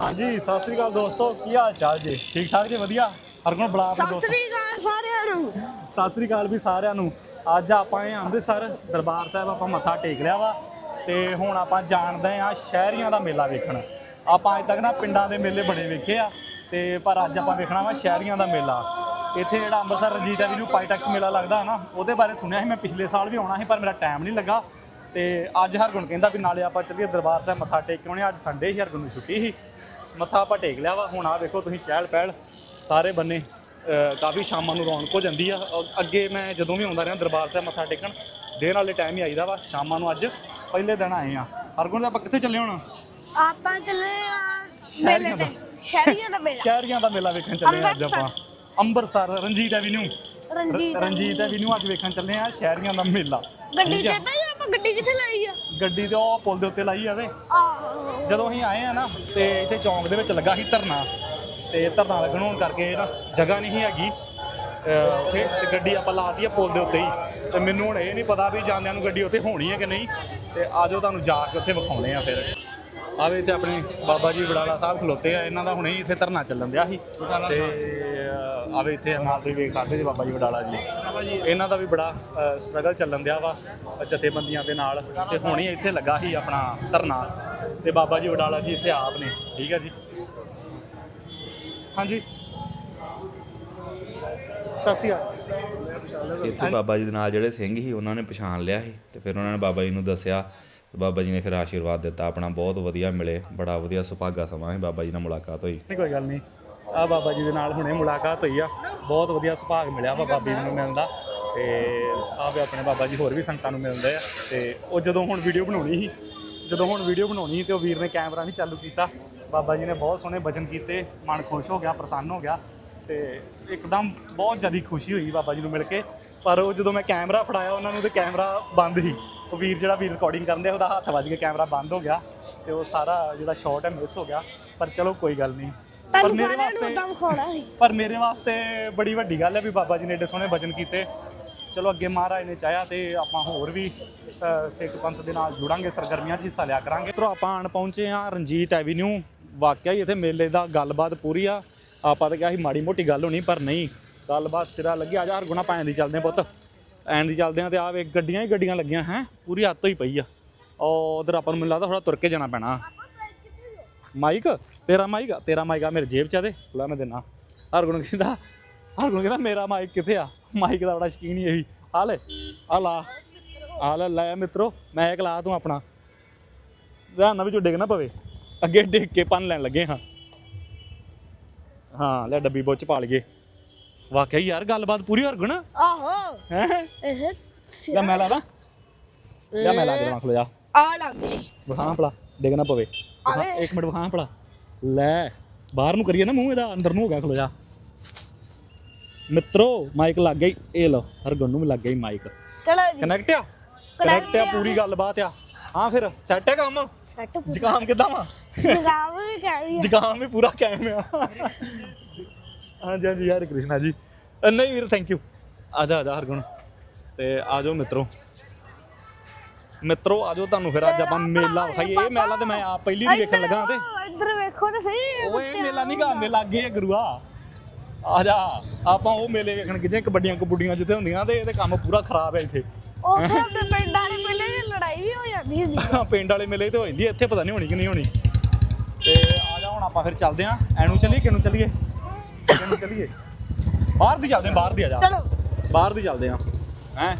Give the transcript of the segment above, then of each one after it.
ਹਾਂਜੀ ਸਤਿ ਸ੍ਰੀ ਅਕਾਲ ਦੋਸਤੋ ਕੀ ਹਾਲ ਚਾਲ ਜੀ? ਠੀਕ ਠਾਕ ਜੀ ਵਧੀਆ? ਹਰਗੁਣ ਬੁਲਾ ਆਪਣੇ ਸਤਿ ਦੋਸਤ। ਸ੍ਰੀ ਅਕਾਲ ਸਾਰਿਆਂ ਨੂੰ। ਸਤਿ ਸ੍ਰੀ ਅਕਾਲ ਵੀ ਸਾਰਿਆਂ ਨੂੰ। ਅੱਜ ਆਪਾਂ ਆਏ ਹਾਂ ਅੰਮ੍ਰਿਤਸਰ ਦਰਬਾਰ ਸਾਹਿਬ ਆਪਾਂ ਮੱਥਾ ਟੇਕ ਲਿਆ ਵਾ। ਤੇ ਹੁਣ ਆਪਾਂ ਜਾਣਦੇ ਆ ਸ਼ਹਿਰੀਆਂ ਦਾ ਮੇਲਾ ਵੇਖਣ। ਆਪਾਂ ਅੱਜ ਤੱਕ ਨਾ ਪਿੰਡਾਂ ਦੇ ਮੇਲੇ ਬੜੇ ਵੇਖੇ ਆ ਤੇ ਪਰ ਅੱਜ ਆਪਾਂ ਵੇਖਣਾ ਵਾ ਸ਼ਹਿਰੀਆਂ ਦਾ ਮੇਲਾ। ਇੱਥੇ ਜਿਹੜਾ ਅੰਮ੍ਰਿਤਸਰ ਰਣਜੀਤ ਐਵੀਨਿਊ ਪਾਈਟੈਕਸ ਮੇਲਾ ਲੱਗਦਾ ਹੈ ਨਾ ਉਹਦੇ ਬਾਰੇ ਸੁਣਿਆ ਸੀ ਮੈਂ ਪਿਛਲੇ ਸਾਲ ਵੀ ਆਉਣਾ ਸੀ ਪਰ ਮੇਰਾ ਟਾਈਮ ਨਹੀਂ ਲੱਗਾ। ਤੇ ਅੱਜ ਹਰਗੁਣ ਕਹਿੰਦਾ ਵੀ ਨਾਲੇ ਆਪਾਂ ਚੱਲੀਏ ਦਰਬਾਰ ਸਾਹਿਬ ਮੱਥਾ ਟੇਕ ਕੇ ਆਉਣੇ ਅੱਜ ਸੰਡੇ ਸੀ ਹਰਗੁਣ ਨੂੰ ਛੁੱਟੀ ਸੀ। ਮੱਥਾ ਆਪਾਂ ਟੇਕ ਲਿਆ ਵਾ। ਹੁਣ ਆ ਵੇਖੋ ਤੁਸੀਂ ਚਹਿਲ ਪਹਿਲ। ਸਾਰੇ ਬੰਨੇ ਕਾਫੀ ਸ਼ਾਮਾਂ ਨੂੰ ਰੌਣਕ ਹੋ ਜਾਂਦੀ ਆ। ਅੱਗੇ ਮੈਂ ਜਦੋਂ ਵੀ ਆਉਂਦਾ ਰਿਹਾ ਦਰਬਾਰ ਸਾਹਿਬ ਮੱਥਾ ਟੇਕਣ ਦਿਨ ਵਾਲੇ ਟਾਈਮ ਹੀ ਆਈਦਾ ਵਾ ਸ਼ਾਮਾਂ ਨੂੰ ਅੱਜ। ਪਹਿਲੇ ਦਿਨ ਆਏ ਆ। ਹਰਗੁਣ ਦਾ ਆਪਾਂ ਕਿੱਥੇ ਚੱਲੇ ਹੁਣ? ਆਪਾਂ ਚੱਲੇ ਆ ਮੇਲੇ। ਤੇ। ਸ਼ਹਿਰੀਆਂ ਦਾ ਮੇਲਾ। ਸ਼ਹਿਰੀਆਂ ਦਾ ਮੇਲਾ ਵੇਖਣ ਚੱਲੇ ਆ ਅੱਜ। ਆਪਾਂ। ਅੰਮ੍ਰਿਤਸਰ। ਰਣਜੀਤ ਐਵੀਨਿਊ। ਰਣਜੀਤ ਰਣਜੀਤ ਐਵੀਨਿਊ ਅੱਜ ਵੇਖਣ ਚੱਲੇ ਆ। ਸ਼ਹਿਰੀਆਂ ਦਾ ਮੇਲਾ। ਗੱਡੀ ਠੀਕ ਆ? ਤੇ ਤਾਂ ਆਪਾਂ ਗੱਡੀ ਕਿੱਥੇ ਲਾਈ ਆ? ਗੱਡੀ ਤੇ ਉਹ ਪੁਲ ਦੇ ਉੱਤੇ ਲਾਈ ਆਵੇ ਆਹੋ। ਜਦੋਂ ਅਸੀਂ ਆਏ ਆ ਨਾ ਤੇ ਇੱਥੇ ਚੌਂਕ ਦੇ ਵਿੱਚ ਲੱਗਾ ਸੀ ਧਰਨਾ। ਤੇ ਧਰਨਾ ਲੱਗਣ ਹੋਣ ਕਰਕੇ ਨਾ ਜਗ੍ਹਾ ਨਹੀਂ ਸੀ ਹੈਗੀ। ਅਹ ਉੱਥੇ ਤੇ ਗੱਡੀ ਆਪਾਂ ਲਾਤੀ ਆ ਪੁਲ ਦੇ ਉੱਤੇ ਹੀ। ਤੇ ਮੈਨੂੰ ਹੁਣ ਇਹ ਨਹੀਂ ਪਤਾ ਵੀ ਜਾਂਦਿਆਂ ਨੂੰ ਗੱਡੀ ਉੱਥੇ ਹੋਣੀ ਹੈ ਕਿ ਨਹੀਂ। ਤੇ ਆਜੋ ਤੁਹਾਨੂੰ ਜਾ ਕੇ ਉੱਥੇ ਵਿਖਾਉਣੇ ਆ ਫਿਰ। ਆਵੇ ਇੱਥੇ ਆਪਣੇ ਬਾਬਾ ਜੀ ਵਡਾਲਾ ਸਾਹਿਬ ਖਲੋਤੇ ਆ, ਇਹਨਾਂ ਦਾ ਹੁਣੇ ਹੀ ਇੱਥੇ ਧਰਨਾ ਚੱਲਣ ਦਿਆ ਸੀ। ਤੇ ਆਵੇ ਇੱਥੇ ਨਾਲ ਤੁਸੀਂ ਵੇਖ ਸਕਦੇ ਜੀ ਬਾਬਾ ਜੀ ਵਡਾਲਾ ਜੀ। ਇਹਨਾਂ ਦਾ ਵੀ ਬੜਾ ਸਟਰਗਲ ਚੱਲਣ ਦਿਆ ਵਾ, ਜਥੇਬੰਦੀਆਂ ਦੇ ਨਾਲ। ਤੇ ਹੁਣੇ ਇੱਥੇ ਲੱਗਾ ਸੀ ਆਪਣਾ ਧਰਨਾ। ਤੇ ਬਾਬਾ ਜੀ ਵਡਾਲਾ ਜੀ ਇੱਥੇ ਆਪ ਨੇ, ਠੀਕ ਹੈ ਜੀ? ਹਾਂਜੀ। ਸਤਿ ਸ਼੍ਰੀ ਅਕਾਲ। ਇੱਥੇ ਬਾਬਾ ਜੀ ਦੇ ਨਾਲ ਜਿਹੜੇ ਸਿੰਘ ਸੀ, ਉਹਨਾਂ ਨੇ ਪਛਾਣ ਲਿਆ ਸੀ। ਤੇ ਫਿਰ ਉਹਨਾਂ ਨੇ ਬਾਬਾ ਜੀ ਨੂੰ ਦੱਸਿਆ ਬਾਬਾ ਜੀ ਨੇ ਫਿਰ ਆਸ਼ੀਰਵਾਦ ਦਿੱਤਾ, ਆਪਣਾ ਬਹੁਤ ਵਧੀਆ ਮਿਲੇ, ਬੜਾ ਵਧੀਆ ਸੁਭਾਗਾ ਸਮਾਂ ਸੀ ਬਾਬਾ ਜੀ ਨਾਲ ਮੁਲਾਕਾਤ ਹੋਈ। ਨਹੀਂ, ਕੋਈ ਗੱਲ ਨਹੀਂ। ਆ ਬਾਬਾ ਜੀ ਦੇ ਨਾਲ ਹੁਣੇ ਮੁਲਾਕਾਤ ਹੋਈ ਆ। ਬਹੁਤ ਵਧੀਆ ਸੁਭਾਗ ਮਿਲਿਆ ਵਾ ਬਾਬਾ ਜੀ ਨੂੰ ਮਿਲਦਾ ਤੇ ਆ ਵੀ ਆਪਣੇ ਬਾਬਾ ਜੀ ਹੋਰ ਵੀ ਸੰਗਤਾਂ ਨੂੰ ਮਿਲਦੇ ਆ। ਤੇ ਉਹ ਜਦੋਂ ਹੁਣ ਵੀਡੀਓ ਬਣਾਉਣੀ ਸੀ, ਜਦੋਂ ਹੁਣ ਵੀਡੀਓ ਬਣਾਉਣੀ ਸੀ ਤੇ ਉਹ ਵੀਰ ਨੇ ਕੈਮਰਾ ਨਹੀਂ ਚਾਲੂ ਕੀਤਾ। ਬਾਬਾ ਜੀ ਨੇ ਬਹੁਤ ਸੋਹਣੇ ਵਚਨ ਕੀਤੇ, ਮਨ ਖੁਸ਼ ਹੋ ਗਿਆ, ਪ੍ਰਸੰਨ ਹੋ ਗਿਆ। ਤੇ ਇੱਕਦਮ ਬਹੁਤ ਜ਼ਿਆਦਾ ਖੁਸ਼ੀ ਹੋਈ ਬਾਬਾ ਜੀ ਨੂੰ ਮਿਲ ਕੇ। ਪਰ ਉਹ ਜਦੋਂ ਮੈਂ ਕੈਮਰਾ ਫੜਾਇਆ, ਉਹਨਾਂ ਨੂੰ ਤੇ ਕੈਮਰਾ ਬੰਦ ਸੀ। ਉਹ ਵੀਰ ਜਿਹੜਾ ਵੀਰ ਰਿਕਾਰਡਿੰਗ ਕਰਦੇ ਉਹਦਾ ਹੱਥ ਵੱਜ ਕੇ ਕੈਮਰਾ ਬੰਦ ਹੋ ਗਿਆ ਤੇ ਉਹ ਸਾਰਾ ਜਿਹੜਾ ਸ਼ਾਟ ਹੈ ਮਿਸ ਹੋ ਗਿਆ। ਪਰ ਚਲੋ ਕੋਈ ਗੱਲ ਨਹੀਂ। ਪਰ ਤੁਹਾਨੂੰ ਮੇਰੇ ਸਾਰਿਆਂ ਨੂੰ ਵਾਸਤੇ ਉਦਾਂ ਵਿਖਾਉਣਾ ਸੀ। ਪਰ ਮੇਰੇ ਵਾਸਤੇ ਬੜੀ ਵੱਡੀ ਗੱਲ ਹੈ ਵੀ ਬਾਬਾ ਜੀ ਨੇ ਏਡੇ ਸੋਹਣੇ ਭਜਨ ਕੀਤੇ। ਚਲੋ ਅੱਗੇ ਮਹਾਰਾਜ ਨੇ ਚਾਹਿਆ ਤੇ ਆਪਾਂ ਹੋਰ ਵੀ ਅ, ਸਿੱਖ ਪੰਥ ਦੇ ਨਾਲ ਜੁੜਾਂਗੇ ਸਰਗਰਮੀਆਂ 'ਚ ਹਿੱਸਾ ਲਿਆ ਕਰਾਂਗੇ। ਤਰੋ ਆਪਾਂ ਆਣ ਪਹੁੰਚੇ ਆ ਰਣਜੀਤ ਐਵੀਨਿਊ ਵਾਕਿਆ ਹੀ ਇੱਥੇ ਮੇਲੇ ਦਾ ਗੱਲਬਾਤ ਪੂਰੀ ਆ। ਆਪਾਂ ਤਾਂ ਕਿਹਾ ਸੀ ਮਾੜੀ ਮੋਟੀ ਗੱਲ ਹੋਣੀ ਪਰ ਨਹੀਂ। ਗੱਲਬਾਤ ਸਿਰਾ ਲੱਗੀ। ਆ ਜਾ ਹਰ ਗੁਣਾ ਪੈਣ ਦੀ ਚੱਲਦੇ ਆ ਪੁੱਤ। ਐਨ ਦੀ ਚੱਲਦੇ ਆ ਤੇ ਆ ਵੇ ਗੱਡੀਆਂ ਹੀ ਗੱਡੀਆਂ ਲੱਗੀਆਂ, ਹੈ? ਪੂਰੀ ਹੱਥ ਹੀ ਪਈ ਆ। ਉਹ ਉਧਰ ਆਪਾਂ ਨੂੰ ਮੈਨੂੰ ਲੱਗਦਾ ਥੋੜਾ ਤੁਰ ਕੇ ਜਾਣਾ ਪੈਣਾ। ਮਾਈਕ? ਤੇਰਾ ਮਾਈਕ ਤੇਰਾ ਮਾਈਕ ਆ, ਮੇਰੇ ਜੇਬ ਚ ਆ ਦੇ। ਲੈ ਮੈਂ ਦੇਣਾ ਹਰਗੁਣ ਕਹਿੰਦਾ ਹਰਗੁਣ ਕਹਿੰਦਾ, ਮੇਰਾ ਮਾਈਕ ਕਿੱਥੇ ਆ? ਮਾਈਕ ਦਾ ਬੜਾ ਸ਼ਕੀਨ ਹੀ ਇਹੀ। ਆ ਲੈ, ਆ ਲਾ। ਆ ਲੈ ਲੈ ਮਿੱਤਰੋ, ਮੈਂ ਇੱਕ ਲਾ ਤੂੰ ਆਪਣਾ। ਧਿਆਨ ਨਾਲ ਵੀ ਡਿੱਗ ਨਾ ਪਵੇ। ਅੱਗੇ ਡਿੱਗ ਕੇ ਪੰਨ ਲੈਣ ਲੱਗੇ ਹਾਂ। ਹਾਂ, ਲੈ ਡੱਬੀ ਬੋਚ ਪਾ ਲਈਏ। ਵਾਕਿਆ ਹੀ ਯਾਰ ਗੱਲਬਾਤ ਪੂਰੀ ਹਰਗੁਣ ਆਹੋ। ਹੈ? ਇਹ ਲੈ ਮੈਂ ਲਾ ਦਾਂ ਲੈ ਮੈਂ ਲਾ ਦਵਾਂ ਖਲੋ ਜਾ। ਆ ਲੱਗ ਗਈ ਵਿਖਾਂ ਭਲਾ ਡਿੱਗ ਨਾ ਪਵੇ। ਵਿਖਾ- ਆਵੇ। ਇੱਕ ਮਿੰਟ ਵਿਖਾਂ ਭਲਾ। ਲੈ ਬਾਹਰ ਨੂੰ ਕਰੀਏ ਨਾ ਮੂੰਹ ਇਹਦਾ ਅੰਦਰ ਨੂੰ ਹੋ ਗਿਆ ਖਲੋ ਜਾ। ਮਿੱਤਰੋ ਮਾਈਕ ਲੱਗ ਗਈ। ਇਹ ਲੋ ਹਰਗੁਣ ਨੂੰ ਵੀ ਲੱਗ ਗਈ ਮਾਈਕ ਚਲੋ ਜੀ। ਕਨੈਕਟ ਆ? ਕਨੈਕਟ ਆ ਪੂਰੀ ਗੱਲਬਾਤ ਆ। ਹਾਂ ਫਿਰ ਸੈੱਟ ਹੈ ਕੰਮ? ਸੈੱਟ ਜ਼ੁਕਾਮ ਕਿਦਾਂ ਵਾ? ਲਗਾਵ ਵੀ ਕਹਿ ਰਹੀ ਆ। ਜ਼ੁਕਾਮ ਵੀ ਪੂਰਾ ਕਾਇਮ ਆ। ਹਾਂਜੀ ਹਾਂਜੀ ਹਰੇ ਕ੍ਰਿਸ਼ਨਾ ਜੀ। ਅ, ਨਹੀਂ ਵੀਰ ਥੈਂਕ ਯੂ ਆ ਜਾ ਆ ਜਾ ਹਰਗੁਣ। ਤੇ ਆ ਜਾਓ ਮਿੱਤਰੋ। ਮਿੱਤਰੋ ਆ ਜਾਓ ਤੁਹਾਨੂੰ ਫਿਰ ਅੱਜ ਆਪਾਂ ਮੇਲਾ ਵਿਖਾਈਏ। ਇਹ ਮੇਲਾ ਤੇ ਮੈਂ ਆ ਪਹਿਲੀ ਵਾਰ ਵੇਖਣ ਲੱਗਾ ਤੇ। ਇੱਧਰ ਵੇਖੋ ਤੇ ਸਹੀ ਓਏ ਮੇਲਾ ਨਹੀਂ ਗਾ ਮੇਲਾ ਅੱਗੇ ਗੁਰੂਆ। ਆ ਜਾ ਆਪਾਂ ਉਹ ਮੇਲੇ ਵੇਖਣ ਕਿਤੇ ਕਬੱਡੀਆਂ ਕਬੁੱਡੀਆਂ ਜਿੱਥੇ ਹੁੰਦੀਆਂ ਤੇ ਇਹਦੇ ਕੰਮ ਪੂਰਾ ਖਰਾਬ ਹੈ ਇੱਥੇ। ਉੱਥੇ ਆਪਣੇ ਪਿੰਡਾਂ ਦੀ ਪਹਿਲੇ ਦੀ ਲੜਾਈ ਵੀ ਹੋ ਜਾਂਦੀ ਹੁੰਦੀ ਪਿੰਡ ਵਾਲੇ ਮੇਲੇ ਤੇ ਹੋ ਜਾਂਦੀ ਹੈ, ਇੱਥੇ ਪਤਾ ਨਹੀਂ ਹੋਣੀ ਕਿ ਨਹੀਂ ਹੋਣੀ। ਤੇ ਆ ਜਾ ਹੁਣ ਆਪਾਂ ਫਿਰ ਚੱਲਦੇ ਆਂ ਐਨੂੰ ਚੱਲੀਏ ਕਿਨੂੰ ਚੱਲੀਏ? ਚੱਲੀਏ। ਬਾਹਰ ਦੀ ਚੱਲਦੇ ਆਂ ਬਾਹਰ ਦੀ ਆ ਜਾ। ਚਲੋ। ਬਾਹਰ ਦੀ ਚੱਲਦੇ ਆਂ ਹੈ?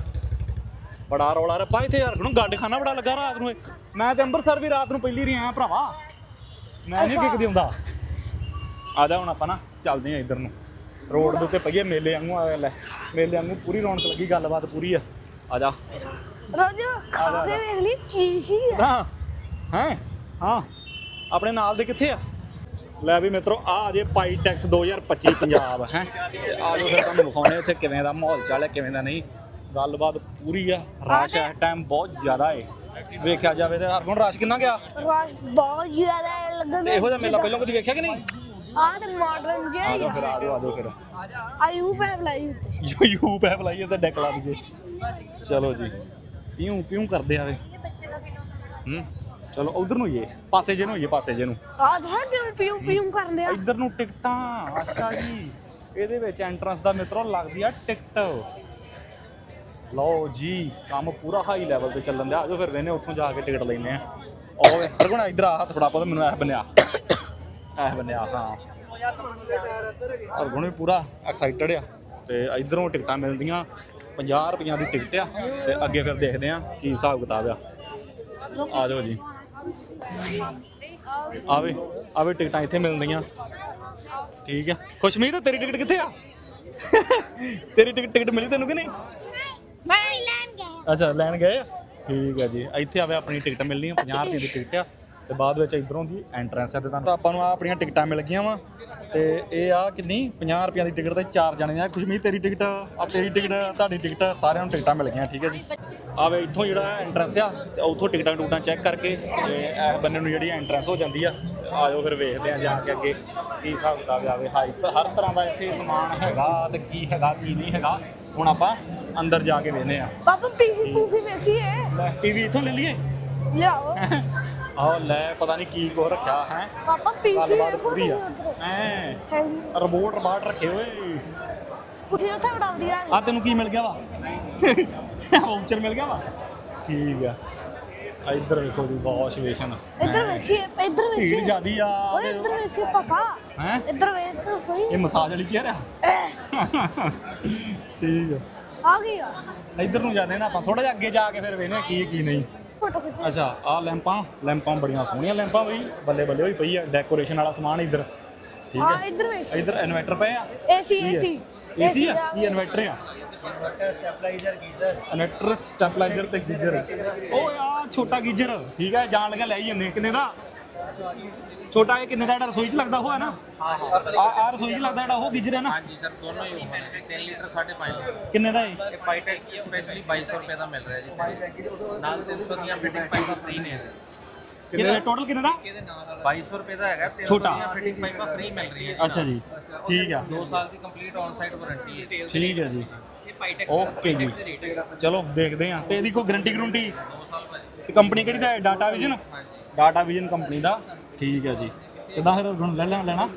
ਬੜਾ ਰੌਲਾ ਰੱਪਾ ਇੱਥੇ ਯਾਰ। ਨੂੰ ਗੱਡ ਖਾਨਾ ਬੜਾ ਲੱਗਾ ਰਾਤ ਨੂੰ ਇਹ। ਮੈਂ ਤੇ ਅੰਮ੍ਰਿਤਸਰ ਵੀ ਰਾਤ ਨੂੰ ਪਹਿਲੀ ਰਹੀ ਆ ਭਰਾਵਾ। ਮੈਂ ਨਹੀਂ ਕਿੱਕਦੀ ਹੁੰਦਾ। ਆ ਜਾ ਹੁਣ ਆਪਾਂ ਨਾ ਚੱਲਦੇ ਆਂ ਇੱਧਰ ਨੂੰ। ਰੋਡ ਦੇ ਉੱਤੇ ਪਈਏ ਮੇਲੇ ਵਾਂਗੂ ਆ ਲੈ। ਮੇਲੇ ਵਾਂਗੂ ਪੂਰੀ ਰੌਣਕ ਲੱਗੀ ਗੱਲਬਾਤ ਪੂਰੀ ਆ। ਆ ਜਾ। ਰੋਜੋ ਖਾ ਕੇ ਵੇਖ ਲਈ ਕੀ ਕੀ ਆ। ਹਾਂ। ਹੈ? ਹਾਂ। ਆਪਣੇ ਨਾਲ ਦੇ ਕਿੱਥੇ ਆ? ਲੈ ਵੀ ਮਿੱਤਰੋ ਆ ਜੇ ਪਾਈ ਟੈਕਸ 2025 ਪੰਜਾਬ ਹੈ? ਆ ਜੋ ਫਿਰ ਤੁਹਾਨੂੰ ਵਿਖਾਉਣੇ ਇੱਥੇ ਕਿਵੇਂ ਦਾ ਮਾਹੌਲ ਚੱਲ ਹੈ ਕਿਵੇਂ ਦਾ ਨਹੀਂ। ਗੱਲਬਾਤ ਪੂਰੀ ਆ ਰਸ਼ ਹੈ ਟਾਈਮ ਬਹੁਤ ਜ਼ਿਆਦਾ ਏ। ਵੇਖਿਆ ਜਾਵੇ ਤੇ ਹਰਗੁਣ ਰਸ਼ ਕਿੰਨਾ ਗਿਆ? ਰਸ਼ ਬਹੁਤ ਜ਼ਿਆਦਾ ਲੱਗਦਾ ਤੇ ਇਹੋ ਜਿਹਾ ਮੇਲਾ ਪਹਿਲਾਂ ਕਦੀ ਵੇਖਿਆ ਕਿ ਨਹੀਂ? ਆ ਤੇ ਮਾਡਰਨ ਜਿਹਾ ਆ ਹੀ ਜਾਓ ਫਿਰ ਆ ਜਾਓ ਆ ਜਾਓ ਫਿਰ। ਆਯੂ ਪੈ ਬਲਾਈ ਉੱਤੇ। ਯੂ ਯੂ ਪੈ ਬਲਾਈਏ ਤੇ ਡੈਕ ਲਾ ਦਈਏ। ਚਲੋ ਜੀ ਪਿਉ ਪਿਉ ਕਰਦੇ ਆਵੇ ਹੂੰ? ਚਲੋ ਉਧਰ ਨੂੰ ਹੋਈਏ। ਪਾਸੇ ਜੇ ਨੂੰ ਹੋਈਏ ਪਾਸੇ ਜੇ ਨੂੰ। ਆ ਤਾਂ ਕਿਵੇਂ ਪਿਉ ਪਿਉ ਕਰਦੇ ਆ ਇੱਧਰ ਨੂੰ ਟਿਕਟਾਂ ਅੱਛਾ ਜੀ। ਇਹਦੇ ਵਿੱਚ ਐਂਟਰੈਂਸ ਦਾ ਮਿੱਤਰੋ ਲੱਗਦੀ ਆ ਟਿਕਟ। ਲਓ ਜੀ ਕੰਮ ਪੂਰਾ ਹਾਈ ਲੈਵਲ ਤੇ ਚੱਲਣ ਦਿਆ। ਆਜੋ ਫਿਰ ਰਹਿਨੇ ਉੱਥੋਂ ਜਾ ਕੇ ਟਿਕਟ ਲੈਨੇ ਆ। ਵੇ ਰਗੁਣ ਇੱਧਰ ਆ ਹੱਥ ਫੜਾ ਪਾ ਮੈਨੂੰ ਐ ਬੰਨਿਆ ਐ ਬੰਨਿਆ ਹਾਂ। ਰਗੁਣ ਵੀ ਪੂਰਾ ਐਕਸਾਈਟਡ ਆ। ਤੇ ਇਧਰੋਂ ਟਿਕਟਾਂ ਮਿਲਦੀਆਂ। 50 ਰੁਪਈਆਂ ਦੀ ਟਿਕਟ ਆ। ਤੇ ਅੱਗੇ ਫਿਰ ਦੇਖਦੇ ਆ ਕੀ ਹਿਸਾਬ ਕਿਤਾਬ ਆ। ਆ ਜਾਓ ਜੀ। ਆਵੇ ਆਵੇ ਟਿਕਟਾਂ ਇੱਥੇ ਮਿਲਦੀਆਂ ਠੀਕ ਆ। ਖੁਸ਼ਮੀਤ ਤੇਰੀ ਟਿਕਟ ਕਿੱਥੇ ਆ? ਤੇਰੀ ਟਿਕਟ ਟਿਕਟ ਮਿਲੀ ਤੈਨੂੰ ਕਿ ਨਹੀਂ? ਮੈਂ ਲੈਣ ਗਿਆ। ਅੱਛਾ ਲੈਣ ਗਏ ਆ? ਠੀਕ ਆ ਜੀ। ਇੱਥੇ ਆਵੇ ਆਪਣੀ ਟਿਕਟ ਮਿਲਣੀ ਆ 50 ਰੁਪਏ ਦੀ ਟਿਕਟ ਆ। ਤੇ ਬਾਅਦ ਵਿੱਚ ਇਧਰੋਂ ਦੀ ਐਂਟਰੈਂਸ ਆ ਤੇ ਤੁਹਾਨੂੰ ਆਪਾਂ ਨੂੰ ਆ ਆਪਣੀਆਂ ਟਿਕਟਾਂ ਮਿਲ ਗਈਆਂ ਵਾ ਤੇ ਇਹ ਆ ਕਿੰਨੀ? 50 ਰੁਪਈਆਂ ਦੀ ਟਿਕਟ ਤੇ ਚਾਰ ਜਣੇ ਆ। ਖੁਸ਼ਮੀਤ ਤੇਰੀ ਟਿਕਟ ਆ ਤੇਰੀ ਟਿਕਟ ਤੁਹਾਡੀ ਟਿਕਟ ਸਾਰਿਆਂ ਨੂੰ ਟਿਕਟਾਂ ਮਿਲ ਗਈਆਂ ਠੀਕ ਹੈ ਜੀ। ਆਵੇ ਇੱਥੋਂ ਜਿਹੜਾ ਐਂਟਰੈਂਸ ਆ ਤੇ ਉੱਥੋਂ ਟਿਕਟਾਂ ਟੂਟਾਂ ਚੈੱਕ ਕਰਕੇ ਤੇ ਇਸ ਬੰਨੇ ਨੂੰ ਜਿਹੜੀ ਐਂਟਰੈਂਸ ਹੋ ਜਾਂਦੀ ਆ ਆ ਜਾਓ ਫਿਰ ਵੇਖਦੇ ਆ ਜਾ ਕੇ ਅੱਗੇ ਕੀ ਹਿਸਾਬ ਕਿਤਾਬ ਆਵੇ ਹਾਈ ਹਰ ਤਰ੍ਹਾਂ ਦਾ ਇੱਥੇ ਸਮਾਨ ਹੈਗਾ ਤੇ ਕੀ ਹੈਗਾ ਕੀ ਨਹੀਂ ਹੈਗਾ ਹੁਣ ਆਪਾਂ ਅੰਦਰ ਜਾ ਕੇ ਵੇਖਦੇ ਆ। ਪਾਪਾ ਪੀਸੀ ਪੂਸੀ ਵੇਖੀਏ। ਲੈ ਟੀਵੀ ਇੱਥੋਂ ਲੈ ਲਈਏ? ਲਿਆਓ। ਆਹ ਲੈ ਪਤਾ ਨਹੀਂ ਕੀ ਕੋ ਰੱਖਿਆ ਹੈ। ਪਾਪਾ ਗੱਲਬਾਤ ਪੂਰੀ ਆ। ਐ ਥੈਂਕ ਯੂ ਰਿਮੋਟ ਰਬਾਟ ਰੱਖੇ ਓਏ। ਤੁਸੀਂ ਉੱਥੇ ਬੜਾ ਵਧੀਆ ਆ ਤੈਨੂੰ ਕੀ ਮਿਲ ਗਿਆ ਵਾ? ਵਾਊਚਰ ਮਿਲ ਗਿਆ ਵਾ? ਠੀਕ ਆ। ਆ ਇੱਧਰ ਵੇਖੋ ਜੀ ਵਾਸ਼ ਬੇਸ਼ਨ ਇੱਧਰ ਵੇਖੀਏ ਇੱਧਰ ਭੀੜ ਵੇਖੀਏ। ਜਿਆਦੀ ਆ ਓਏ ਇੱਧਰ ਵੇਖੀਏ ਪਾਪਾ। ਹੈ? ਇੱਧਰ ਵੇਖ ਸਹੀ। ਇਹ ਮਸਾਜ ਵਾਲੀ ਚੇਅਰ ਆ? ਠੀਕ ਆ। ਆ ਗਈ ਆ। ਇੱਧਰ ਨੂੰ ਜਾਂਦੇ ਨਾ ਆਪਾਂ ਥੋੜਾ ਜਿਹਾ ਅੱਗੇ ਜਾ ਕੇ ਫਿਰ ਵੇਖਨੇ ਕੀ ਕੀ ਨਹੀਂ। ਫੋਟੋ ਖਿੱਚ ਅੱਛਾ ਆ ਲੈਂਪਾਂ ਲੈਂਪਾਂ ਬੜੀਆਂ ਸੋਹਣੀਆਂ ਲੈਂਪਾਂ ਬਈ ਬੱਲੇ ਬੱਲੇ ਹੋਈ ਪਈ ਆ ਡੈਕੋਰੇਸ਼ਨ ਵਾਲਾ ਸਮਾਨ ਇੱਧਰ। ਠੀਕ ਹਾਂ ਹੈ? ਇੱਧਰ ਵੇਖ। ਇੱਧਰ ਇਨਵਰਟਰ ਪਏ ਆ? ਏਸੀ ਏਸੀ ਏਸੀ ਆ? ਕੀ ਇਨਵਰਟਰ ਆ? ਇਨਵਰਟਰ ਸਟੈਪਲਾਈਜ਼ਰ ਤੇ ਗੀਜ਼ਰ। ਓਏ ਆ ਛੋਟਾ ਗੀਜ਼ਰ। ਠੀਕ ਹੈ ਜਾਣ ਲਗਾ ਲੈ ਹੀ ਜੰਨੇ ਕਿੰਨੇ ਦਾ। ਛੋਟਾ ਇਹ ਕਿੰਨੇ ਦਾ ਜਿਹੜਾ ਰਸੋਈ 'ਚ ਲੱਗਦਾ ਉਹ ਹੈ ਨਾ? ਆ ਆ ਰਸੋਈ 'ਚ ਲੱਗਦਾ ਜਿਹੜਾ ਉਹ ਗੀਜ਼ਰ ਹੈ ਨਾ? ਹਾਂਜੀ ਸਰ ਦੋਨੋਂ ਹੀ ਓਪਨ ਹੈ। 3 ਲੀਟਰ 5.5 ਕਿੰਨੇ ਦਾ ਇਹ? ਇਹ ਪਾਈਟੈਕਸ ਸਪੈਸ਼ਲੀ 2200 ਰੁਪਏ ਦਾ ਮਿਲ ਰਿਹਾ ਜੀ। ਨਾਲ 300 ਦੀਆਂ ਫਿਟਿੰਗ ਪਾਈਪਾਂ ਫ੍ਰੀ ਨੇ। ਇਹਦੇ। ਕਿੰਨੇ ਦਾ? ਟੋਟਲ ਕਿੰਨੇ ਦਾ? 2200 ਰੁਪਏ ਦਾ ਹੈਗਾ 300 ਛੋਟਾ। ਦੀਆਂ ਫਿਟਿੰਗ ਪਾਈਪਾਂ ਫ੍ਰੀ ਮਿਲ ਰਹੀ ਹੈ ਅੱਛਾ ਜੀ ਠੀਕ ਆ। 2 ਸਾਲ ਦੀ ਕੰਪਲੀਟ ਔਨ ਸਾਈਟ ਵਾਰੰਟੀ ਹੈ। ਠੀਕ ਹੈ ਜੀ। ਓਕੇ ਜੀ। ਚਲੋ ਦੇਖਦੇ ਆ ਤੇ ਇਹਦੀ ਕੋਈ ਗਾਰੰਟੀ ਗਰੰਟੀ 2 ਸਾਲ ਭਾਜੀ। ਤੇ ਕੰਪਨੀ ਕਿਹੜੀ ਦਾ ਹੈ? Data vision data vision company ਦਾ। ਠੀਕ ਹੈ ਜੀ। ਕਿਦਾਂ ਫਿਰ ਹੁਣ ਲੈ ਲੈਣਾ ਲੈਣਾ?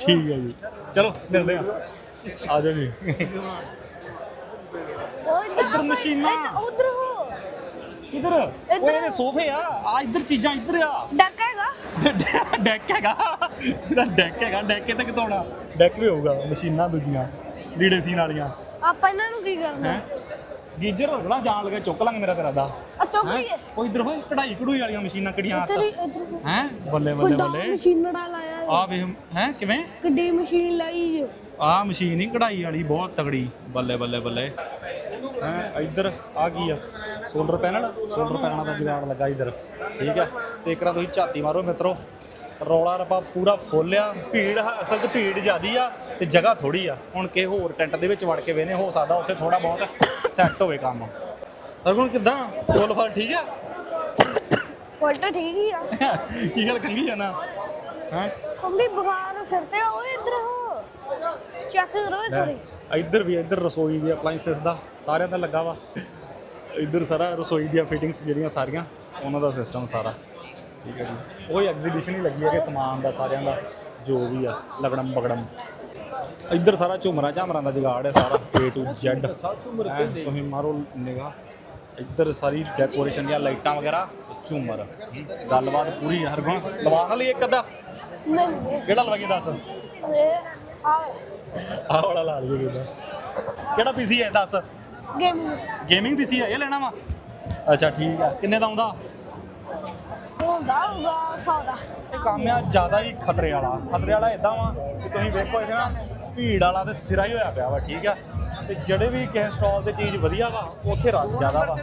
ਠੀਕ ਹੈ ਜੀ। ਚਲੋ ਮਿਲਦੇ ਆ ਆ ਜਾਓ ਜੀ। ਉਹ ਇੱਧਰ ਮਸ਼ੀਨਾਂ। ਉਧਰ ਹੋ ਕਿਧਰ ਓਏ ਇਹਦੇ ਸੋਫੇ ਆ। ਆ ਇੱਧਰ ਚੀਜ਼ਾਂ ਇੱਧਰ ਆ। ਡੱਕ ਹੈਗਾ। ਡੈਕ ਹੈਗਾ। ਇਹਦਾ ਡੈਕ ਹੈਗਾ। ਡੈਕ ਤੇ ਕਿਤੋਂ ਡੈਕ ਵੀ ਹੋਊਗਾ। ਮਸ਼ੀਨਾਂ ਦੂਜੀਆਂ। ਲੀੜੇ ਸੀਨ ਵਾਲੀਆਂ। ਆਪਾਂ ਇਹਨਾਂ ਨੂੰ ਕੀ ਕਰਨਾ? ਗੀਜਰ ਹੋਣਾ ਜਾਣ ਲੱਗੇ ਚੁੱਕ ਲਾਂਗੇ ਮੇਰਾ ਤੇਰਾ ਦਾ। ਆ ਚੁੱਕ ਲਈਏ। ਉਹ ਇੱਧਰ ਹੋਏ? ਕਢਾਈ ਕਢੂਈ ਵਾਲੀਆਂ ਮਸ਼ੀਨਾਂ ਕਿਹੜੀਆਂ ਹੀ ਇੱਧਰ ਹੈ। ਬੱਲੇ ਬੱਲੇ ਵੱਡਾ ਬੱਲੇ। ਮਸ਼ੀਨੜਾ ਲਾਇਆ ਆ ਵੇਖ ਹੈ? ਕਿਵੇਂ? ਕਿੱਡੀ ਮਸ਼ੀਨ ਲਾਈ ਜੋ ਆ ਮਸ਼ੀਨ ਹੀ ਕਢਾਈ ਵਾਲੀ ਬਹੁਤ ਤਗੜੀ ਬੱਲੇ ਬੱਲੇ ਬੱਲੇ। ਹੈ? ਇੱਧਰ ਆ ਕੀ ਆ? Solar panel? ਸੋਲਰ ਪੈਨਲਾਂ ਦਾ ਜੁਗਾੜ ਲੱਗਾ ਇੱਧਰ। ਠੀਕ ਆ? ਤੇ ਇੱਕ ਤੁਸੀਂ ਝਾਤੀ ਮਾਰੋ ਮਿੱਤਰੋ। ਰੌਲਾ ਰੱਪਾ ਪੂਰਾ ਫੁੱਲ ਆ ਭੀੜ ਹ- ਅਸਲ 'ਚ ਭੀੜ ਜ਼ਿਆਦੀ ਆ ਤੇ ਜਗ੍ਹਾ ਥੋੜੀ ਆ। ਹੁਣ ਕਿਸੇ ਹੋਰ ਟੈਂਟ ਦੇ ਵਿੱਚ ਵੜ ਕੇ ਵੇਨੇ ਹੋ ਸਕਦਾ ਉੱਥੇ ਥੋੜਾ ਬਹੁਤ ਸੈੱਟ ਹੋਵੇ ਕੰਮ। ਅਰਗੁਣ ਕਿਦਾਂ? ਫੁੱਲ ਫਲ ਠੀਕ ਆ? ਪੁਲਟ ਠੀਕ ਹੀ ਆ। ਕੀ ਗੱਲ ਆ ਨਾ? ਹੈ? ਕੰਬੀ ਬੁਖਾਰ ਸਿਰ ਤੇ ਆ, ਓਏ ਇੱਧਰ ਹੋ। ਚੈੱਕ ਕਰੋ ਥੋੜੀ ਇੱਧਰ ਵੀ ਇੱਧਰ ਰਸੋਈ ਦੀ ਅਪਲਾਈਐਂਸਸ ਦਾ ਸਾਰਿਆਂ ਦਾ ਲੱਗਾ ਵਾ। ਇੱਧਰ ਸਾਰਾ ਰਸੋਈ ਦੀਆਂ ਫਿਟਿੰਗਸ ਜਿਹੜੀਆਂ ਸਾਰੀਆਂ ਉਹਨਾਂ ਦਾ ਸਿਸਟਮ ਸਾਰਾ। ਠੀਕ ਹੈ ਜੀ। ਉਹ ਐਗਜ਼ੀਬਿਸ਼ਨ ਹੀ ਲੱਗੀ ਹੈ ਕਿ ਸਮਾਨ ਦਾ ਸਾਰਿਆਂ ਦਾ ਜੋ ਵੀ ਆ ਲਗੜਮ ਬਗੜਮ। ਇੱਧਰ ਸਾਰਾ ਝੁਮਰਾ ਝਾਮਰਾਂ ਦਾ ਜੁਗਾੜ ਹੈ ਸਾਰਾ A to Z ਹੈਂ, ਤੁਸੀਂ ਮਾਰੋ ਨਿਗਾ ਇੱਧਰ ਸਾਰੀ ਡੈਕੋਰੇਸ਼ਨ ਦੀਆਂ ਲਾਈਟਾਂ ਵਗੈਰਾ ਝੂਮਰ। ਗੱਲਬਾਤ ਪੂਰੀ ਹੈ ਹਰਗੁਣ ਲਵਾ ਲਈ ਇੱਕ ਅੱਧਾ? ਨਹੀਂ। ਕਿਹੜਾ ਲਵਾਈਏ ਦੱਸ? ਇਹ ਆ। ਆਹ ਵਾਲਾ ਲਾ ਲਈਏ ਕਿਹਦਾ ਕਿਹੜਾ ਪੀਸੀ ਹੈ ਦੱਸ? ਗੇਮ ਗੇਮਿੰਗ ਪੀਸੀ ਹੈ ਇਹ ਲੈਣਾ ਵਾ? ਅੱਛਾ ਠੀਕ ਆ। ਕਿੰਨੇ ਦਾ ਆਉਂਦਾ? ਹੁੰਦਾ ਹੋਊਗਾ ਸੌਦਾ ਇਹ ਕੰਮ ਆ, ਜ਼ਿਆਦਾ ਹੀ ਖਤਰੇ ਵਾਲਾ। ਖਤਰੇ ਵਾਲਾ ਇਦਾਂ ਵਾ ਕਿ ਤੁਸੀਂ ਵੇਖੋ ਇਹ ਨਾ, ਭੀੜ ਵਾਲਾ ਤੇ ਸਿਰਾ ਹੀ ਹੋਇਆ ਪਿਆ ਵਾ, ਠੀਕ ਆ? ਤੇ ਜਿਹੜੇ ਵੀ ਕਿਸੇ ਸਟਾਲ ਤੇ ਚੀਜ਼ ਵਧੀਆ ਵਾ, ਉੱਥੇ ਰਸ਼ ਜ਼ਿਆਦਾ ਵਾ।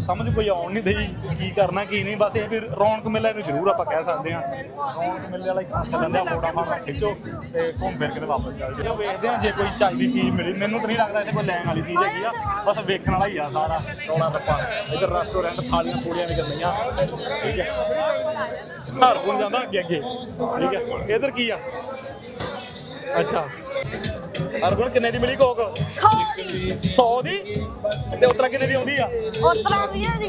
ਸਮਝ ਕੋਈ ਆਉਣ ਨਹੀਂ ਦੇਈ ਕੀ ਕਰਨਾ, ਕੀ ਨਹੀਂ। ਬਸ ਇਹ ਵੀ ਰੌਣਕ ਮੇਲਾ ਇਹਨੂੰ ਜ਼ਰੂਰ ਆਪਾਂ ਕਹਿ ਸਕਦੇ ਹਾਂ। ਰੌਣਕ ਮੇਲੇ ਵਾਲਾ ਹੀ ਕੰਮ ਚੱਲਣ ਦਿਆ ਫੋਟਾ ਫਾਟਾ ਖਿੱਚੋ ਤੇ ਘੁੰਮ ਫਿਰ ਕੇ ਤੇ ਵਾਪਸ ਚੱਲ ਜਾਓ। ਵੇਖਦੇ ਹਾਂ ਜੇ ਕੋਈ ਚਾਹੀਦੀ ਚੀਜ਼ ਮਿਲੀ। ਮੈਨੂੰ ਤਾਂ ਨਹੀਂ ਲੱਗਦਾ ਇੱਥੇ ਕੋਈ ਲੈਣ ਵਾਲੀ ਚੀਜ਼ ਹੈਗੀ ਆ। ਬਸ ਵੇਖਣ ਵਾਲਾ ਹੀ ਆ ਸਾਰਾ। ਰੌਲਾ ਰੱਪਾ ਇੱਧਰ ਰੈਸਟੋਰੈਂਟ ਥਾਲੀਆਂ ਥੋੜੀਆਂ ਵੀ ਕਰਨੀਆਂ। ਠੀਕ ਹੈ। ਘਰ ਕੋਲ ਜਾਂਦਾ ਅੱਗੇ ਅੱਗੇ। ਠੀਕ ਹੈ। ਇੱਧਰ ਕੀ ਆ? ਅੱਛਾ। ਅਰਗੁਣ ਕਿੰਨੇ ਦੀ ਮਿਲੀ ਕੋਕ? 100 ਦੀ। ਤੇ ਉਤਰਾ ਕਿੰਨੇ ਦੀ ਆਉਂਦੀ ਆ? ਉਤਰਾ ਆ ਦੀ।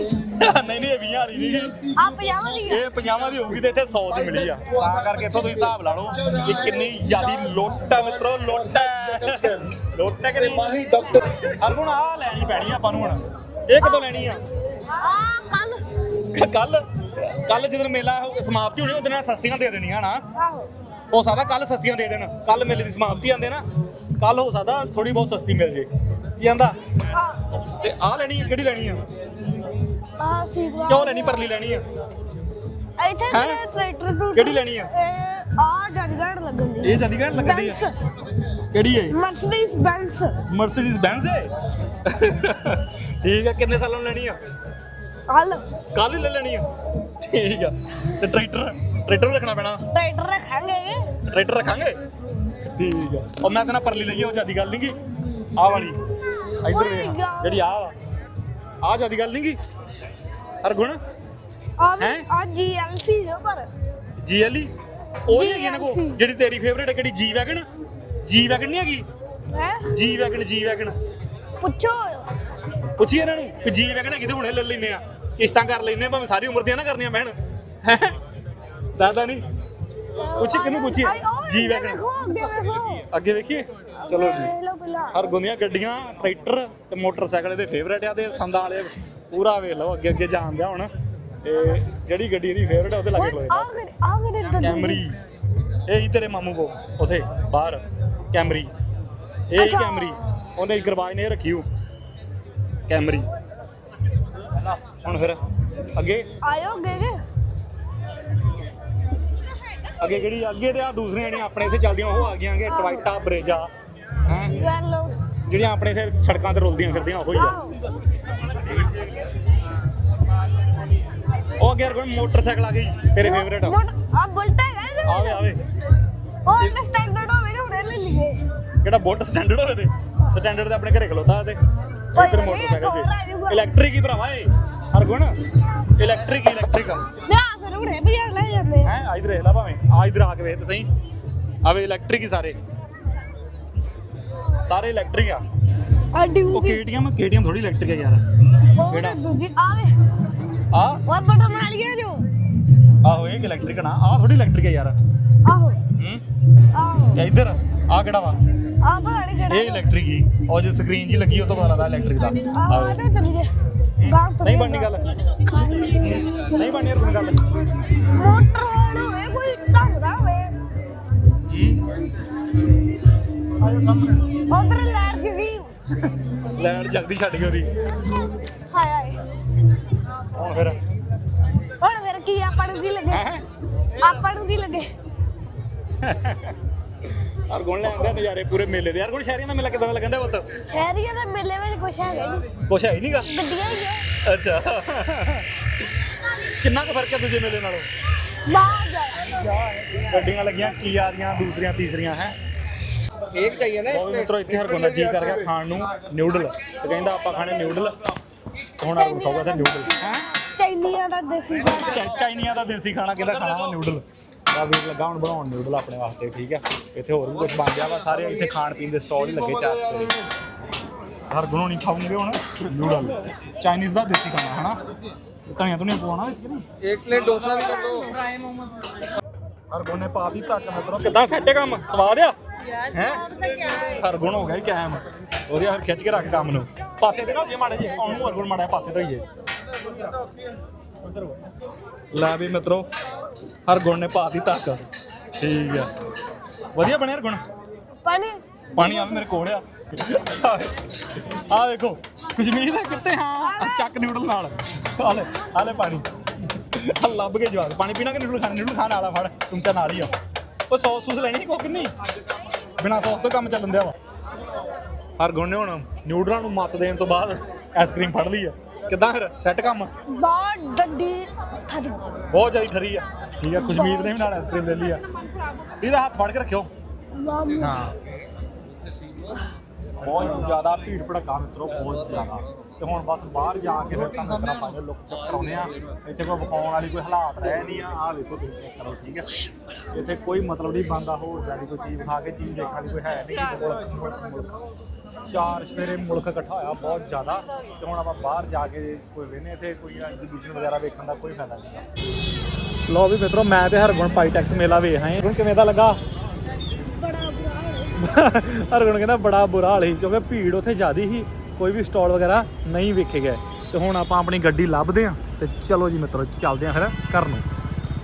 ਨਹੀਂ ਨਹੀਂ ਇਹ 20 ਵਾਲੀ ਨਹੀਂ। ਆ ਪਜਾਮਾ ਦੀ ਆ। ਇਹ 50 ਦੀ ਹੋਊਗੀ ਤੇ ਇੱਥੇ 100 ਦੀ ਮਿਲੀ ਆ। ਤਾਂ ਕਰਕੇ ਇੱਥੋਂ ਤੁਸੀਂ ਹਿਸਾਬ ਲਾ ਲਓ ਕਿ ਕਿੰਨੀ ਜ਼ਿਆਦੀ ਲੁੱਟ ਆ ਮਿੱਤਰੋ ਲੁੱਟ ਹੈ ਲੁੱਟ ਹੈ ਕਿ ਨਹੀਂ? ਮਾਹੀ ਡਾਕਟਰ ਹਰਗੁਣ ਆ ਲੈਣੀ ਪੈਣੀ ਆ ਆਪਾਂ ਨੂੰ ਹੁਣ। ਇਹ ਕਦੋਂ ਲੈਣੀ ਆ? ਆ ਕੱਲ। ਕੱਲ? ਕੱਲ ਜਦੋਂ ਮੇਲਾ ਸਮਾਪਤੀ ਹੋਣੀ ਉਹਦੇ ਨਾਲ ਸਸਤੀਆਂ ਦੇ ਦੇਣੀਆਂ ਨਾ। ਆਹੋ। ਹੋ ਸਕਦਾ ਕੱਲ ਸਸਤੀਆਂ ਦੇ ਦੇਣ ਕੱਲ ਮੇਲੇ ਦੀ ਸਮਾਪਤੀ ਆਂਦੇ ਨਾ ਕੱਲ ਹੋ ਸਕਦਾ ਥੋੜੀ ਬਹੁਤ ਸਸਤੀ ਮਿਲ ਜੇ। ਕੀ ਆਂਦਾ? ਆ ਤੇ ਆਹ ਲੈਣੀ ਆ ਕਿਹੜੀ ਲੈਣੀ ਆ? ਆ ਕਿਉਂ ਲੈਣੀ ਪਰਲੀ ਲੈਣੀ ਆ? ਇੱਥੇ ਹੈਂ? ਟਰੈਕਟਰ ਟੂ ਕਿਹੜੀ ਲੈਣੀ ਆ? ਆ ਜਗਗੜ ਲੱਗਣ ਦੀ ਇਹ ਚੰਡੀਗੜ੍ਹ ਲੱਗਦੀ ਆ? ਕਿਹੜੀ ਹੈ ਮਰਸੀਡੀਜ਼ ਬੈਂਸ ਮਰਸੀਡੀਜ਼ ਬੈਂਜ਼ ਹੈ ਠੀਕ ਹੈ ਕਿੰਨੇ ਸਾਲਾਂ ਨੂੰ ਲੈਣੀ ਆ? ਹਲ ਕੱਲ ਹੀ ਲੈ ਲੈਣੀ ਆ। ਠੀਕ ਆ ਤੇ ਟਰੈਕਟਰ ਟਰੈਕਟਰ ਵੀ ਰੱਖਣਾ ਪੈਣਾ। ਟਰੈਕਟਰ ਰੱਖਾਂਗੇ। ਟਰੈਕਟਰ ਰੱਖਾਂਗੇ? ਠੀਕ ਆ। ਉਹ ਮੈਂ ਤਾਂ ਨਾ ਪਰਲੀ ਲਈਏ ਉਹ ਜਿਆਦੀ ਗੱਲ ਨਹੀਂਗੀ ਆਹ ਵਾਲੀ। ਇੱਧਰ ਵੇਖ ਜਿਹੜੀ ਆਹ ਵਾ ਆਹ ਜਿਆਦੀ ਗੱਲ ਨਹੀਂਗੀ ਹਰਗੁਣ ਆ ਹੈਂ? ਆ ਜੀਐਲਸੀ ਜੋ ਪਰ ਜੀਐਲਈ ਉਹ ਨਹੀਂ ਹੈਗੀ ਇਹਨਾਂ ਕੋ GLC ਜਿਹੜੀ ਤੇਰੀ ਫੇਵਰੇਟ ਹੈ ਕਿਹੜੀ? ਜੀ ਵੈਗਨ ਜੀ ਵੈਗਨ ਨਹੀਂ ਹੈਗੀ? ਹੈ? ਜੀ ਵੈਗਨ ਜੀ ਵੈਗਨ ਪੁੱਛੋ। ਪੁੱਛੀ ਇਹਨਾਂ ਨੂੰ ਕਿ ਜੀ ਵੈਗਨ ਹੈਗੀ ਤੇ ਹੁਣੇ ਲੈ ਲੈਨੇ ਆ। ਕਿਸ਼ਤਾਂ ਕਰ ਲੈਨੇ ਭਾਵੇਂ ਸਾਰੀ ਉਮਰ ਦੀਆਂ ਨਾ ਕਰਨੀਆਂ ਪੈਣ। ਹੈਂ? ਦਾਦਾ ਨਹੀਂ ਪੁੱਛੀ ਕਿਹਨੂੰ ਉਹ ਜੀ ਅੱਗੇ ਵੈਗਨ ਵੇਖੋ, ਅੱਗੇ ਵੇਖੋ ਅੱਗੇ ਵੇਖੀਏ ਚਲੋ ਜੀ ਹਰ ਗੁੰਦੀਆਂ ਗੱਡੀਆਂ ਟਰੈਕਟਰ ਤੇ ਮੋਟਰਸਾਈਕਲ ਇਹਦੇ ਫੇਵਰੇਟ ਆ ਤੇ ਸੰਦਾਂ ਵਾਲੇ ਪੂਰਾ ਵੇਖ ਲਓ ਅੱਗੇ ਅੱਗੇ ਜਾਣ ਦਿਆ ਹੁਣ ਤੇ ਜਿਹੜੀ ਗੱਡੀ ਇਹਦੀ ਫੇਵਰੇਟ ਆ ਉਹਦੇ ਲਾਗੇ ਖਲੋਏ। ਕੈਮਰੀ ਇਹ ਹੀ ਤੇਰੇ ਮਾਮੂ ਕੋ ਉਥੇ ਬਾਹਰ ਕੈਮਰੀ ਇਹ ਹੀ। ਕੈਮਰੀ ਉਹਨੇ ਗਰਵਾਜ ਨੇ ਰੱਖੀ ਉਹ ਕੈਮਰੀ ਹੁਣ ਫਿਰ ਅੱਗੇ ਆਇਓ ਗੇ ਗੇ ਅੱਗੇ ਕਿਹੜੀ ਅੱਗੇ ਤੇ ਆ ਦੂਸਰੀਆਂ ਜਿਹੜੀਆਂ ਆਪਣੇ ਇੱਥੇ ਚੱਲਦੀਆਂ ਉਹ ਆ ਗਈਆਂ ਕਿ ਟਵਾਈਟਾ ਬਰੇਜਾ ਹੈ? ਵੇਖ ਲਓ ਜਿਹੜੀਆਂ ਆਪਣੇ ਇੱਥੇ ਸੜਕਾਂ ਤੇ ਰੁਲਦੀਆਂ ਫਿਰਦੀਆਂ ਉਹ ਹੀ ਆ। ਉਹ ਅੱਗੇ ਕੋਈ ਮੋਟਰਸਾਈਕਲ ਆ ਗਈ ਤੇਰੇ ਫੇਵਰੇਟ ਆ। ਆ ਬੁਲਟ ਹੈਗਾ ਇਹਦੇ ਆਵੇ ਆਵੇ। ਉਹ ਇੰਨਾ ਸਟੈਂਡਰਡ ਹੋਵੇ ਤੇ ਹੁਣੇ ਲੈ ਲਈਏ। ਕਿਹੜਾ ਬੁੱਟ ਸਟੈਂਡਰਡ ਹੋਵੇ ਤੇ? ਸਟੈਂਡਰਡ ਤੇ ਆਪਣੇ ਘਰੇ ਖਲੋਤਾ ਤੇ ਇੱਧਰ ਮੋਟਰਸਾਈਕਲ ਆ। ਤੇ ਇਲੈਕਟ੍ਰਿਕ ਹੀ ਭਰਾਵਾ ਏ ਹਰ ਗੁਣ ਇਲੈਕਟ੍ਰਿਕ ਇਲੈਕਟ੍ਰਿਕ ਲਿਆ ਫਿਰ ਹੁਣੇ ਭਜਾ ਲੈ ਜਾਂਦੇ ਹੈ ਆ ਇਧਰ ਦੇਖ ਲਾ ਭਾਵੇਂ ਆ ਇਧਰ ਆ ਕੇ ਵੇਖ ਤੇ ਸਹੀ। ਆਵੇ ਇਲੈਕਟ੍ਰਿਕ ਹੀ ਸਾਰੇ। ਸਾਰੇ ਇਲੈਕਟ੍ਰਿਕ ਆ। ਆ ਉਹ ਕੇਟੀਐਮ ਕੇਟੀਐਮ ਥੋੜੀ ਇਲੈਕਟ੍ਰਿਕ ਆ ਯਾਰ। ਕਿਹੜਾ? ਦੂਜੀ ਆਵੇ ਆ? ਉਹ ਬਟਨ ਵਾਲੀਆਂ ਜੋ। ਆਹੋ ਇਹ ਇਲੈਕਟ੍ਰਿਕ ਨਾ। ਆ ਥੋੜੀ ਇਲੈਕਟ੍ਰਿਕ ਆ ਯਾਰ। ਆਹੋ। ਹੂੰ ਆਹੋ। ਤੇ ਇਧਰ ਆ ਕਿਹੜਾ ਵਾ? ਆ ਪਤਾ ਨਹੀਂ ਕਿਹੜਾ ਇਹ ਇਲੈਕਟ੍ਰਿਕ ਹੀ। ਉਹ ਜੇ ਸਕਰੀਨ ਜੀ ਲੱਗੀ ਉਹ ਤੋਂ ਪਤਾ ਲੱਗਦਾ ਇਲੈਕਟ੍ਰਿਕ ਦਾ। ਆਹ ਆਹੋ। ਆ ਤੇ ਚੱਲੀ ਗਿਆ ਗਾਂ ਤੋਂ ਨਹੀਂ ਬਣਨੀ ਗੱਲ। ਨਹੀਂ ਬਣਨੀ ਯਾਰ ਗੱਲ। ਮੋਟਰ ਹੋਣ ਹੋਵੇ ਕੋਈ ਢੰਗ ਦਾ ਹੋਵੇ ਉਧਰ ਲੈਟ ਜਗੀ ਲੈਣ ਜਗਦੀ ਛੱਡ ਗਈ ਉਹਦੀ। ਹਾਏ ਹਾਏ। ਹੁਣ ਫਿਰ? ਹੁਣ ਫਿਰ ਕੀ ਆਪਾਂ ਨੂੰ ਕੀ ਲੱਗੇ? ਹੈ? ਆਪਾਂ ਨੂੰ ਕੀ ਲੱਗੇ? ਹਰ ਗੁਣ ਲੈਂਦੇ ਨਜ਼ਾਰੇ ਪੂਰੇ ਮੇਲੇ ਦੇ। ਯਾਰ ਗੁਣ ਸ਼ਹਿਰੀਆਂ ਦਾ ਮੇਲਾ ਕਿਦਾਂ ਲੱਗਦਾ ਪੁੱਤ? ਸ਼ਹਿਰੀਆਂ ਦੇ ਮੇਲੇ ਵਿੱਚ ਕੁਛ ਹੈਗਾ ਨਹੀਂ। ਕੁਛ ਹੈ ਹੀ ਨਹੀਂਗਾ ਗੱਡੀਆਂ ਹੀ ਹੈ ਅੱਛਾ। ਕਿੰਨਾ ਕੁ ਫ਼ਰਕ ਹੈ ਦੂਜੇ ਮੇਲੇ ਨਾਲੋਂ? ਬਾਹਰ ਜਾਇਆ ਗੱਡੀਆਂ ਲੱਗੀਆਂ ਕੀ ਆ ਰਹੀਆਂ ਦੂਸਰੀਆਂ ਤੀਸਰੀਆਂ ਹੈ? ਇੱਕ ਚਾਹੀਏ ਨਾ ਇਸ ਮਿੱਤਰੋ ਇੱਥੇ ਹਰ ਗੁਣਾ ਜੀ ਕਰ ਗਿਆ ਖਾਣ ਨੂੰ ਨਿਊਡਲ ਤੇ ਕਹਿੰਦਾ ਆਪਾਂ ਖਾਣੇ ਨਿਊਡਲ ਹੁਣ ਆ ਖਾਊਗਾ ਤਾਂ ਨਿਊਡਲ ਹੈ? ਚਾਈਨੀਆਂ ਦਾ ਦੇਸੀ ਖਾਣਾ। ਚਾਈਨੀਆਂ ਦਾ ਦੇਸੀ ਖਾਣਾ ਕਿਹਦਾ ਖਾਣਾ ਵਾ ਨਿਊਡਲ ਆ ਵੀਰ ਲੱਗਾ ਹੁਣ ਬਣਾਉਣ ਨੂਡਲ ਆਪਣੇ ਵਾਸਤੇ ਠੀਕ ਹੈ ਇੱਥੇ ਹੋਰ ਵੀ ਕੁਝ ਬਣ ਗਿਆ ਵਾ ਸਾਰੇ ਇੱਥੇ ਖਾਣ ਪੀਣ ਦੇ ਸਟਾਲ ਹੀ ਲੱਗੇ ਚਾਰ ਸਟੋਰੀ ਹਰ ਗੁਣੋਂ ਨਹੀਂ ਖਾਉਂਗੇ ਹੁਣ? ਨੂਡਲ ਚਾਈਨੀਜ਼ ਦਾ ਦੇਸੀ ਖਾਣਾ ਹਨਾ? ਧਨੀਆ ਧੁਨੀਆ ਪਵਾਉਣਾ ਇਸ ਕਿ ਇੱਕ ਪਲੇਟ ਡੋਸਾ ਵੀ ਕਰ ਦੋ ਫਰਾਈ ਮੋਮੋਸ ਹਰ ਗੁਣੇ ਪਾ ਵੀ ਤੱਕ ਮਤਲਬ ਕਿਦਾਂ ਸੈੱਟ ਕੰਮ? ਸਵਾਦ ਆ? ਹੈ? ਹਰ ਗੁਣ ਹੋ ਗਿਆ ਕਾਇਮ। ਉਹਦੇ ਹਰ ਖਿੱਚ ਕੇ ਰੱਖ ਕੰਮ ਨੂੰ। ਪਾਸੇ ਤੇ ਨਾ ਜੇ ਮਾੜੇ ਜੇ ਆਉਣ ਨੂੰ ਹਰ ਗੁਣ ਮਾੜਾ ਪਾਸੇ ਤੋਂ ਹੀ ਲੈ ਵੀ ਮਿੱਤਰੋ ਹਰ ਗੁਣ ਨੇ ਪਾ ਦੀ ਧੱਕ ਠੀਕ ਆ। ਵਧੀਆ ਬਣਿਆ ਹਰ ਗੁਣ? ਪਾਣੀ। ਪਾਣੀ ਆ ਮੇਰੇ ਕੋਲ ਆ। ਆ ਦੇਖੋ ਕਸ਼ਮੀਰ ਦਾ ਕਿੱਥੇ ਹਾਂ ਚੱਕ ਨਿਊਡਲ ਨਾਲ। ਆ ਲੈ ਆ ਲੈ ਪਾਣੀ। ਆ ਲੱਭ ਕੇ ਜਵਾਬ ਪਾਣੀ ਪੀਣਾ ਕਿ ਨਿਊਡਲ ਖਾਣਾ? ਨਿਊਡਲ ਖਾਣ ਵਾਲਾ ਫੜ ਚਮਚਾ ਨਾਲ ਹੀ ਆ। ਉਹ ਸੌਸ ਸੂਸ ਲੈਣੀ ਕੋਈ ਨਹੀਂ ਬਿਨਾ ਸੌਸ ਤੋਂ ਕੰਮ ਚੱਲਣ ਦਿਆ ਵਾ। ਹਰ ਗੁਣ ਨੇ ਹੁਣ ਨਿਊਡਲਾਂ ਨੂੰ ਮੱਤ ਦੇਣ ਤੋਂ ਬਾਅਦ ਆਈਸਕ੍ਰੀਮ ਫੜ ਲਈ ਆ। ਕਿੱਦਾਂ ਫਿਰ? ਸੈੱਟ ਕੰਮ? ਬਹੁਤ ਡੱਡੀ ਥੜੀ ਬਹੁਤ ਜ਼ਿਆਦਾ ਖਰੀ ਆ। ਠੀਕ ਆ ਖੁਸ਼ਮੀਤ ਨੇ ਵੀ ਨਾਲ ਆਈਸਕ੍ਰੀਮ ਲੈ ਲਈ ਆ। ਇਹਦਾ ਹੱਥ ਫੜ ਕੇ ਰੱਖਿਓ। ਹਾਂ। ਬਹੁਤ ਜ਼ਿਆਦਾ ਭੀੜ ਭੜਕਾ ਮਿੱਤਰੋ ਬਹੁਤ ਜ਼ਿਆਦਾ। ਤੇ ਹੁਣ ਬਸ ਬਾਹਰ ਜਾ ਕੇ ਫਿਰ ਤੁਹਾਨੂੰ ਲੁੱਕ ਚੈੱਕ ਕਰਾਉਨੇ ਆ ਇੱਥੇ ਕੋਈ ਵਿਖਾਉਣ ਵਾਲੀ ਕੋਈ ਹਾਲਾਤ ਰਹਿ ਨਹੀਂ ਆ। ਆਹ ਵੇਖੋ ਤੁਸੀਂ ਚੈੱਕ ਕਰੋ ਠੀਕ ਹੈ ਇੱਥੇ ਕੋਈ ਮਤਲਬ ਨਹੀਂ ਬੰਦਾ ਹੋਰ ਜਾਨੀ ਕੋਈ ਚੀਜ਼ ਖਾ ਕੇ ਚੀਜ਼ ਦੇਖਣ ਦੀ ਕੋਈ ਹੈ ਨਹੀਂ। ਚਾਰ ਸਵੇਰੇ ਮੁਲਕ ਇਕੱਠਾ ਹੋਇਆ ਬਹੁਤ ਜ਼ਿਆਦਾ ਤੇ ਹੁਣ ਆਪਾਂ ਬਾਹਰ ਜਾ ਕੇ ਕੋਈ ਵੇਨੇ ਇੱਥੇ ਕੋਈ ਐਗਜ਼ੀਬਿਸ਼ਨ ਵਗੈਰਾ ਵੇਖਣ ਦਾ ਕੋਈ ਫਾਇਦਾ ਨਹੀਂ ਲੋ ਵੀ ਮਿੱਤਰੋ ਮੈਂ ਤੇ ਹਰਗੁਣ ਪਾਈਟੈਕਸ ਮੇਲਾ ਵੇਖ ਆਏ ਹੁਣ ਕਿਵੇਂ ਦਾ ਲੱਗਾ? ਹਰਗੁਣ ਕਹਿੰਦਾ ਬੜਾ ਬੁਰਾ ਹਾਲ ਸੀ ਕਿਉਂਕਿ ਭੀੜ ਉੱਥੇ ਜ਼ਿਆਦੀ ਸੀ। ਕੋਈ ਵੀ ਸਟਾਲ ਵਗੈਰਾ ਨਹੀਂ ਵੇਖੇ ਗਏ। ਤੇ ਹੁਣ ਆਪਾਂ ਆਪਣੀ ਗੱਡੀ ਲੱਭਦੇ ਆਂ ਤੇ ਚਲੋ ਜੀ ਮਿੱਤਰੋ, ਚੱਲਦੇ ਆਂ ਫਿਰ ਘਰ ਨੂੰ।